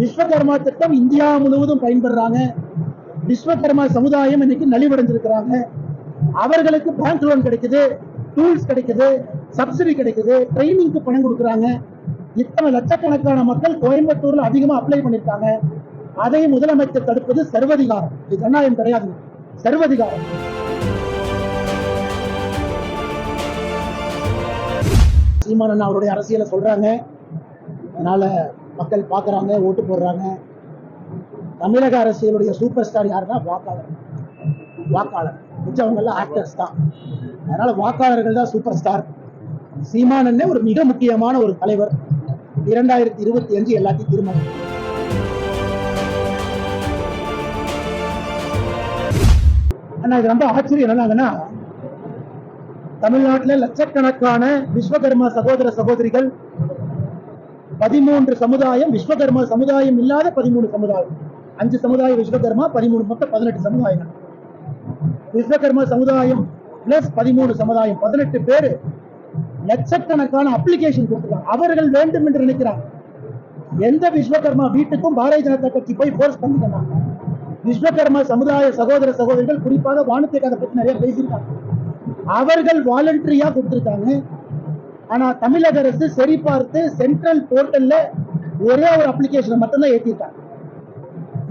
விஸ்வகர்மா திட்டம் இந்தியா முழுவதும் பயன்படுறாங்க விஸ்வகர்மா சமுதாயம் இன்னைக்கு நலிவடைஞ்சிருக்கிறாங்க. அவர்களுக்கு பேங்க் லோன் கிடைக்குது டூல்ஸ் கிடைக்குது சப்சிடி கிடைக்குது ட்ரைனிங்க்கு பணம் கொடுக்குறாங்க. இத்தனை லட்சக்கணக்கான மக்கள் கோயம்புத்தூர்ல அதிகமா அப்ளை பண்ணிருக்காங்க. அதை முதலமைச்சர் தடுப்பது சர்வதிகாரம். இது ஜனநாயகம் கிடையாது. சர்வதிகாரம். சீமானன் அவருடைய அரசியலை சொல்றாங்க. அதனால மக்கள் பார்க்குறாங்க ஓட்டு போடுறாங்க. தமிழக அரசியலுடைய சூப்பர் ஸ்டார் யாருன்னா வாக்காளர். வாக்காளர். மிச்சவங்கெல்லாம் ஆக்டர்ஸ் தான். அதனால வாக்காளர்கள் தான் சூப்பர் ஸ்டார் சீமானன்னே ஒரு மிக முக்கியமான ஒரு தலைவர். இரண்டாயிரத்தி இருபத்தி அஞ்சு எல்லாத்தையும் தீர்மானம் ஆனால் இது ரொம்ப ஆச்சரியம் என்னன்னாங்கன்னா தமிழ்நாட்டில் லட்சக்கணக்கான விஸ்வகர்மா சகோதர சகோதரிகள் பதிமூன்று சமுதாயம் விஸ்வகர்மா சமுதாயம் இல்லாத பதிமூணு சமுதாயம். அஞ்சு சமுதாய விஸ்வகர்மா பதிமூணு மொத்தம் பதினெட்டு சமுதாயங்கள். விஸ்வகர்மா சமுதாயம் பிளஸ் பதிமூணு சமுதாயம் பதினெட்டு பேரு லட்சக்கணக்கான அப்ளிகேஷன் கொடுத்துருக்காங்க. அவர்கள் வேண்டும் என்று நினைக்கிறாங்க. எந்த விஸ்வகர்மா வீட்டுக்கும் பாரதிய ஜனதா கட்சி போய் போர்ஸ் பண்ணிக்கிறாங்க விஸ்வகர்மா சமுதாய சகோதர சகோதரிகள் குறிப்பாக வானத்தை கதை பற்றி நிறைய பேசியிருக்காங்க. அவர்கள் வாலண்டரியா கொடுத்துருக்காங்க. ஆனா தமிழக அரசு சரி பார்த்து சென்ட்ரல் போர்ட்டல்ல ஒரே ஒரு அப்ளிகேஷனை மட்டும்தான் ஏற்றிருக்காங்க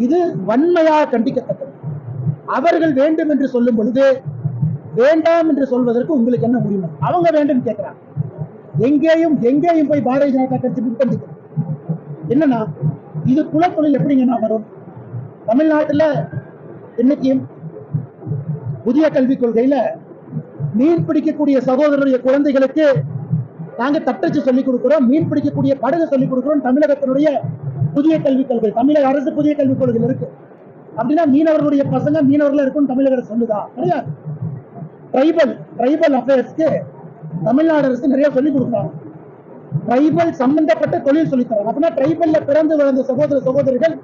இது வன்மையாக கண்டிக்கத்தக்கது. அவர்கள் வேண்டும் என்று சொல்லும் பொழுது வேண்டாம் என்று சொல்வதற்கு உங்களுக்கு என்ன உரிமை அவங்க வேண்டும் கேட்கிறாங்க. எங்கேயும் எங்கேயும் போய் பாரதிய ஜனதா கட்சி பின்பற்றிக்கிறது என்னன்னா இது குலத்தொழில் எப்படிங்கன்னா வரும்? தமிழ்நாட்டுல இன்னைக்கு புதிய கல்விக் கொள்கையில மீன் பிடிக்கக்கூடிய சகோதரருடைய குழந்தைகளுக்கு நாங்க தட்டச்சு சொல்லிக் கொடுக்கிறோம் மீன் பிடிக்கக்கூடிய படகு சொல்லிக் கொடுக்கிறோம் தமிழகத்தினுடைய புதிய கல்விக் கொள்கை தமிழக அரசு புதிய கல்விக் கொள்கையில் இருக்கு. அப்படின்னா மீனவர்களுடைய பசங்க மீனவர்கள் இருக்கும் தமிழக அரசு சொல்லுதா? கிடையாது. ட்ரைபல் ட்ரைபல் அஃபேர்ஸ்க்கு தமிழ்நாடு அரசு நிறைய சொல்லிக் கொடுக்குறாங்க. ட்ரைபல் சம்பந்தப்பட்ட தொழில் சொல்லித்தராங்க அப்படின்னா ட்ரைபல்ல பிறந்து வளர்ந்த சகோதர சகோதரிகள்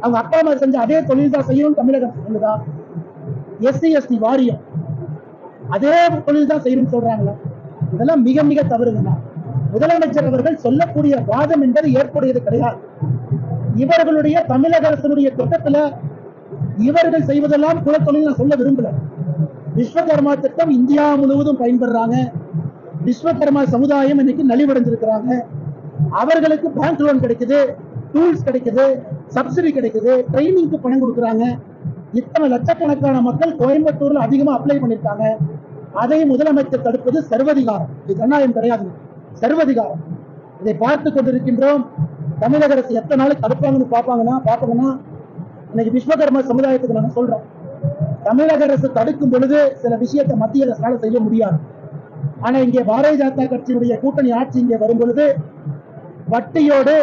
அவங்க அப்பா அம்மா செஞ்ச அதே தொழில் தான் செய்யணும் தமிழக அரசு சொல்லுதா? எஸ்சி எஸ்டி வாரியம். அதே தொழில் தான் செய்யணும்னு சொல்றாங்களா? இதெல்லாம் மிக மிக தவறுங்கண்ணா முதலமைச்சர் அவர்கள் சொல்லக்கூடிய வாதம் என்பது ஏற்புடையது கிடையாது. இவர்களுடைய தமிழக அரசனுடைய திட்டத்துல இவர்கள் செய்வதெல்லாம் குலத்தொழில் நான் சொல்ல விரும்பல. விஸ்வகர்மா திட்டம் இந்தியா முழுவதும் பயன்படுறாங்க. விஸ்வகர்மா சமுதாயம் இன்னைக்கு நலிவடைஞ்சிருக்கிறாங்க. அவர்களுக்கு பேங்க் லோன் கிடைக்குது டூல்ஸ் கிடைக்குது சப்சிடி கிடைக்குது ட்ரைனிங்க்கு பணம் கொடுக்குறாங்க. இத்தனை லட்சக்கணக்கான மக்கள் கோயம்புத்தூர்ல அதிகமா அப்ளை பண்ணிருக்காங்க. அதை முதலமைச்சர் தடுப்பது சர்வதிகாரம். இது ஜனநாயகம் கிடையாது. சர்வதிகாரம். இதை பார்த்து கொண்டிருக்கின்றோம். தமிழக அரசு எத்தனை நாளைக்கு தடுப்பாங்கன்னு பார்ப்பாங்கன்னா பார்ப்பாங்கன்னா இன்னைக்கு விஸ்வகர்மா சமுதாயத்துக்கு நான் சொல்றேன். தமிழக அரசு தடுக்கும் பொழுது சில விஷயத்தை மத்திய அரசால செய்ய முடியாது. ஆனா இங்கே பாரதிய ஜனதா கட்சியினுடைய கூட்டணி ஆட்சி இங்கே வரும் பொழுது வட்டியோடு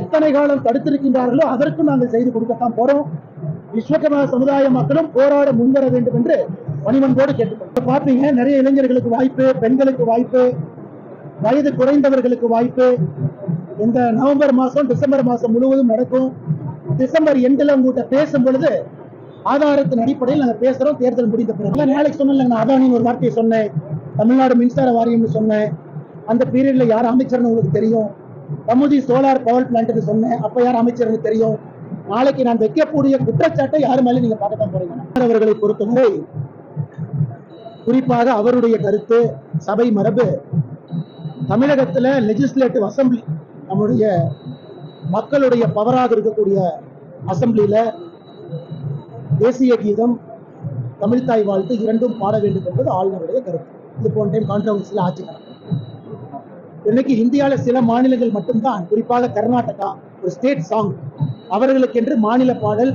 எத்தனை காலம் தடுத்திருக்கின்றார்களோ அதற்கும் நாங்கள் செய்து கொடுக்கத்தான் போறோம். விஸ்வகர்மா சமுதாய மக்களும் போராட முன்வர வேண்டும் என்று பணிமன்போடு கேட்டுக்கொள்கிறோம். பாப்பீங்க நிறைய இளைஞர்களுக்கு வாய்ப்பு பெண்களுக்கு வாய்ப்பு வயது குறைந்தவர்களுக்கு வாய்ப்பு. இந்த நவம்பர் மாதம் டிசம்பர் மாதம் முழுவதும் நடக்கும். டிசம்பர் எண்டில் உங்ககிட்ட பேசும் பொழுது ஆதாரத்தின் அடிப்படையில் நாங்க பேசுகிறோம் தேர்தல் முடிந்த பிறகு. நாளைக்கு சொன்னல நான் அதானின்னு ஒரு வார்த்தையை சொன்னேன். தமிழ்நாடு மின்சார வாரியம்னு சொன்னேன். அந்த பீரியடில் யார் அமைச்சர்னு உங்களுக்கு தெரியும். கமுதி சோலார் பவர் பிளான்ட்னு சொன்னேன். அப்போ யார் அமைச்சர்னு தெரியும். நாளைக்கு நான் வைக்கக்கூடிய குற்றச்சாட்டை யார் மேலே நீங்க பார்க்கத்தான் போறீங்க. அவர்களை பொறுத்தவரை குறிப்பாக அவருடைய கருத்து சபை மரபு தமிழகத்துல லெஜிஸ்லேட்டிவ் அசம்பிளி நம்முடைய மக்களுடைய பவராக இருக்கக்கூடிய அசம்பிளியில் தேசிய கீதம் தமிழ்தாய் வாழ்த்து இரண்டும் பாட வேண்டும் என்பது ஆளுநருடைய கருத்து. இது போன்ற டைம் கான்ட்ரவர்சியில் ஆட்சி இன்னைக்கு இந்தியாவில் சில மாநிலங்கள் மட்டும்தான் குறிப்பாக கர்நாடகா ஒரு ஸ்டேட் சாங் அவர்களுக்கென்று மாநில பாடல்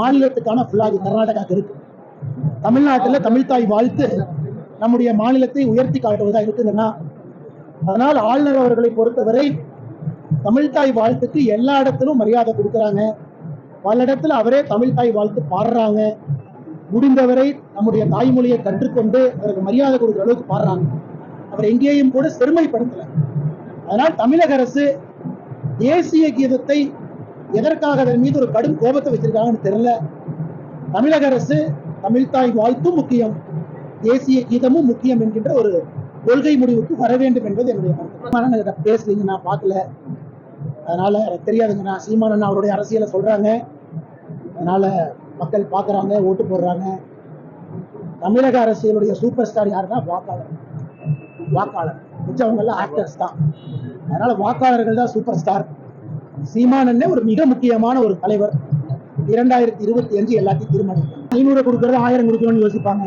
மாநிலத்துக்கான ஃபுல்லாகி கர்நாடகாவுக்கு இருக்கு. தமிழ்நாட்டில் தமிழ்தாய் வாழ்த்து நம்முடைய மாநிலத்தை உயர்த்தி காட்டுவதாக இருக்குதுன்னா அதனால் ஆளுநர் அவர்களை பொறுத்தவரை தமிழ்தாய் வாழ்த்துக்கு எல்லா இடத்திலும் மரியாதை கொடுக்குறாங்க. பல இடத்துல அவரே தமிழ்தாய் வாழ்த்து பாடுறாங்க. முடிந்தவரை நம்முடைய தாய்மொழியை கற்றுக்கொண்டு அவருக்கு மரியாதை கொடுக்குற அளவுக்கு பாடுறாங்க. அவர் எங்கேயும் கூட செருமைப்படுத்தலை. அதனால் தமிழக அரசு தேசிய கீதத்தை எதற்காக அதன் மீது ஒரு கடும் கோபத்தை வச்சிருக்காங்கன்னு தெரியல. தமிழக அரசு தமிழ்தாய் வாழ்த்தும் முக்கியம் தேசிய கீதமும் முக்கியம் என்கின்ற ஒரு கொள்கை முடிவுக்கு வர வேண்டும் என்பது என்னுடைய கருத்து. பேசுறீங்க நான் பார்க்கல. அதனால எனக்கு நான் சீமானன் அவருடைய அரசியலை சொல்றாங்க. அதனால மக்கள் பார்க்குறாங்க ஓட்டு போடுறாங்க. தமிழக அரசியலுடைய சூப்பர் ஸ்டார் யாருன்னா வாக்காளர். வாக்காளர். மிச்சவங்க எல்லாம் ஆக்டர்ஸ் தான். அதனால வாக்காளர்கள் தான் சூப்பர் ஸ்டார். சீமானன்னே ஒரு மிக முக்கியமான ஒரு தலைவர். இரண்டாயிரத்தி இருபத்தி அஞ்சு எல்லாத்தையும் தீர்மானிக்கும் ஐநூறு கொடுக்கறது ஆயிரம் கொடுக்கணும்னு யோசிப்பாங்க.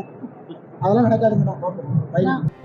அதெல்லாம் நடக்காதுங்க நான் பார்ப்போம்